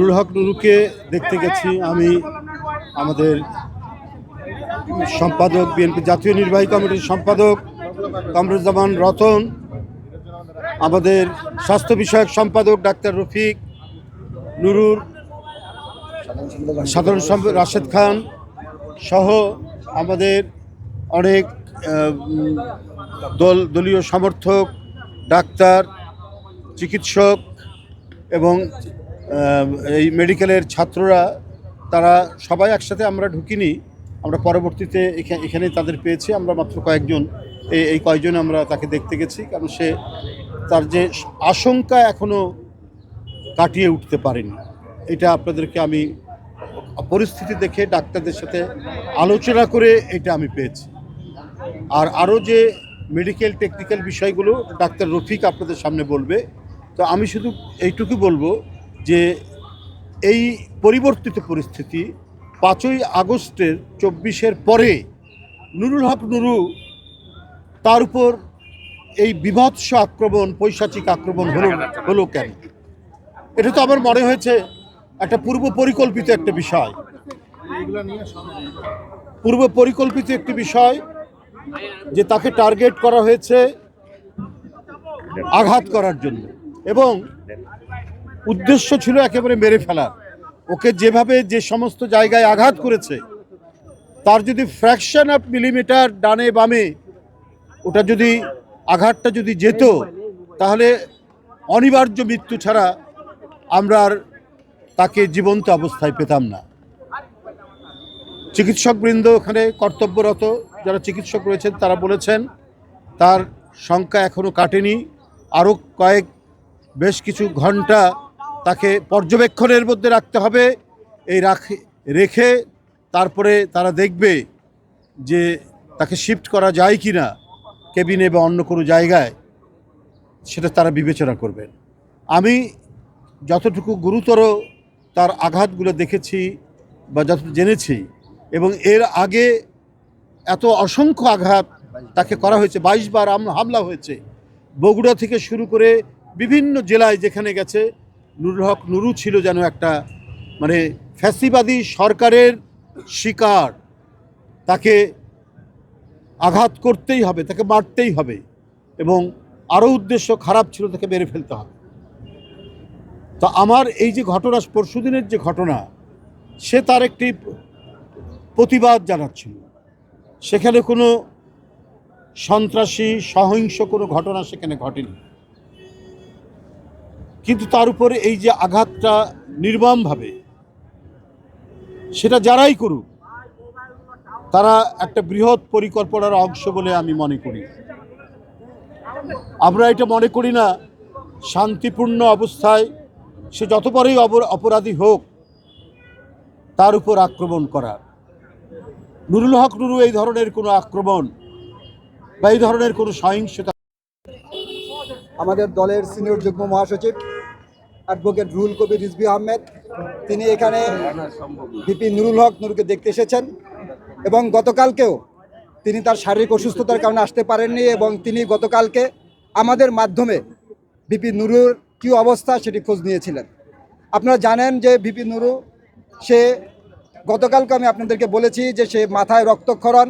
নুরুল হক নুরুকে দেখতে গেছি আমি, আমাদের সম্পাদক, বিএনপি জাতীয় নির্বাহী কমিটির সম্পাদক কামরুজ্জামান রতন, আমাদের স্বাস্থ্য বিষয়ক সম্পাদক ডাক্তার রফিক নুরুর, সাধারণ রাশেদ খান সহ আমাদের অনেক দল, দলীয় সমর্থক, ডাক্তার, চিকিৎসক এবং এই মেডিকেলের ছাত্ররা, তারা সবাই একসাথে আমরা ঢুকিনি। আমরা পরবর্তীতে এখা- এখানে তাদের পেয়েছি। আমরা মাত্র কয়েকজন এই এই কয়েকজন আমরা তাকে দেখতে গেছি, কারণ সে তার যে আশঙ্কা এখনও কাটিয়ে উঠতে পারেনি। এটা আপনাদেরকে আমি পরিস্থিতি দেখে ডাক্তারদের সাথে আলোচনা করে এটা আমি পেয়েছি। আর আরও যে মেডিকেল টেকনিক্যাল বিষয়গুলো ডাক্তার রফিক আপনাদের সামনে বলবে, তো আমি শুধু এইটুকু বলব যে এই পরিবর্তিত পরিস্থিতি পাঁচই আগস্টের চব্বিশের পরে নুরুল হক নুরু তার উপর এই বিভৎস আক্রমণ, পৈশাচিক আক্রমণ হলো হলো কেন? এটা তো আমার মনে হয়েছে একটা পূর্ব পরিকল্পিত একটা বিষয়। পূর্ব পরিকল্পিত একটি বিষয় যে তাকে টার্গেট করা হয়েছে আঘাত করার জন্য। এবং উদ্দেশ্য ছিল একেবারে মেরে ফেলার। ওকে যেভাবে যে সমস্ত জায়গায় আঘাত করেছে, তার যদি ফ্র্যাকশন অফ মিলিমিটার ডানে বামে ওটা যদি আঘাতটা যদি যেত, তাহলে অনিবার্য মৃত্যু ছাড়া আমরা আর তাকে জীবন্ত অবস্থায় পেতাম না। চিকিৎসকবৃন্দ ওখানে কর্তব্যরত যারা চিকিৎসক রয়েছেন, তারা বলেছেন, তার সংখ্যা এখনও কাটেনি। আরও কয়েক, বেশ কিছু ঘণ্টা তাকে পর্যবেক্ষণের মধ্যে রাখতে হবে। এই রাখে, রেখে তারপরে তারা দেখবে যে তাকে শিফট করা যায় কি না কেবিনে বা অন্য কোনো জায়গায়, সেটা তারা বিবেচনা করবেন। আমি যতটুকু গুরুতর তার আঘাতগুলো দেখেছি বা যতটুকু জেনেছি এবং এর আগে এত অসংখ্য আঘাত তাকে করা হয়েছে, বাইশ বার হাম- হামলা হয়েছে। বগুড়া থেকে শুরু করে বিভিন্ন জেলায় যেখানে গেছে নুরুল হক নুরু ছিল যেন একটা মানে ফ্যাসিবাদী সরকারের শিকার। তাকে আঘাত করতেই হবে, তাকে মারতেই হবে এবং আরও উদ্দেশ্য খারাপ ছিল তাকে মেরে ফেলতে হবে। তো আমার এই যে ঘটনা, পরশুদিনের যে ঘটনা, সে তার একটি প্রতিবাদ জানাচ্ছিল। সেখানে কোনো সন্ত্রাসী, সহিংস কোনো ঘটনা সেখানে ঘটেনি। কিন্তু তার উপরে এই যে আঘাতটা নির্মমভাবে, সেটা যারাই করুক, তারা একটা বৃহৎ পরিকল্পনার অংশ বলে আমি মনে করি। আমরা এটা মনে করি না, শান্তিপূর্ণ অবস্থায় সে যত বড়ই অপর- অপরাধী হোক, তার উপর আক্রমণ করা। নুরুল হক নুরু এই ধরনের কোনো আক্রমণ বা এই ধরনের কোনো সহিংসতা আমাদের দলের সিনিয়র যুগ্ম মহাসচিব অ্যাডভোকেট রুহুল কবির রিজবি আহমেদ, তিনি এখানে ভিপি নুরুল হক নুরুকে দেখতে এসেছেন এবং গতকালকেও তিনি তার শারীরিক অসুস্থতার কারণে আসতে পারেননি এবং তিনি গতকালকে আমাদের মাধ্যমে বিপি নুরুর কী অবস্থা সেটি খোঁজ নিয়েছিলেন। আপনারা জানেন যে বিপি নুরু, সে গতকালকে আমি আপনাদেরকে বলেছি যে সে মাথায় রক্তক্ষরণ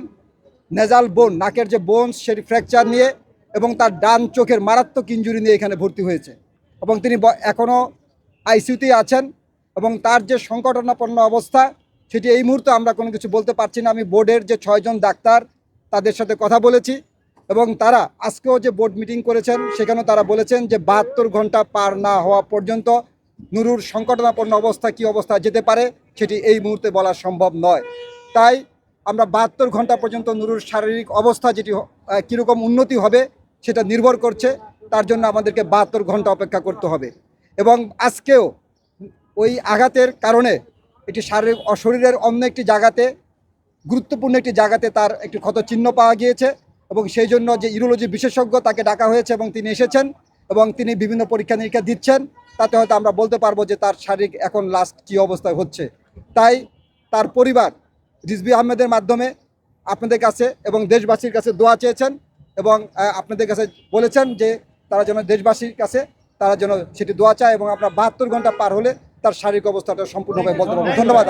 নেজাল বোন নাকের যে বোনস সেটি ফ্র্যাকচার নিয়ে এবং তার ডান চোখের মারাত্মক ইঞ্জুরি নিয়ে এখানে ভর্তি হয়েছে। এবং তিনি এখনও আইসিউতেই আছেন এবং তার যে সংকটনাপন্ন অবস্থা, সেটি এই মুহূর্তে আমরা কোনো কিছু বলতে পারছি না। আমি বোর্ডের যে ছয়জন ডাক্তার, তাদের সাথে কথা বলেছি এবং তারা আজকেও যে বোর্ড মিটিং করেছেন, সেখানেও তারা বলেছেন যে বাহাত্তর ঘণ্টা পার না হওয়া পর্যন্ত নুরুর সংকটনাপন্ন অবস্থা, কী অবস্থা যেতে পারে, সেটি এই মুহূর্তে বলা সম্ভব নয়। তাই আমরা বাহাত্তর ঘণ্টা পর্যন্ত নুরুর শারীরিক অবস্থা যেটি কীরকম উন্নতি হবে, সেটা নির্ভর করছে। তার জন্য আমাদেরকে বাহাত্তর ঘণ্টা অপেক্ষা করতে হবে। এবং আজকেও ওই আঘাতের কারণে এটি শারীরিক অশরীরের অন্য একটি জায়গাতে, গুরুত্বপূর্ণ একটি জায়গাতে তার একটি ক্ষত চিহ্ন পাওয়া গিয়েছে এবং সেই জন্য যে ইউরোলজি বিশেষজ্ঞ তাকে ডাকা হয়েছে এবং তিনি এসেছেন এবং তিনি বিভিন্ন পরীক্ষা নিরীক্ষা দিচ্ছেন, তাতে হয়তো আমরা বলতে পারব যে তার শারীরিক এখন লাস্ট কী অবস্থায় হচ্ছে। তাই তার পরিবার রিজবি আহমেদের মাধ্যমে আপনাদের কাছে এবং দেশবাসীর কাছে দোয়া চেয়েছেন এবং আপনাদের কাছে বলেছেন যে তারা যেন দেশবাসীর কাছে তারা যেন সেটি দোয়া চায় এবং আপনার বাহাত্তর ঘণ্টা পার হলে তার শারীরিক অবস্থাটা সম্পূর্ণভাবে বদল পারব ধন্যবাদ।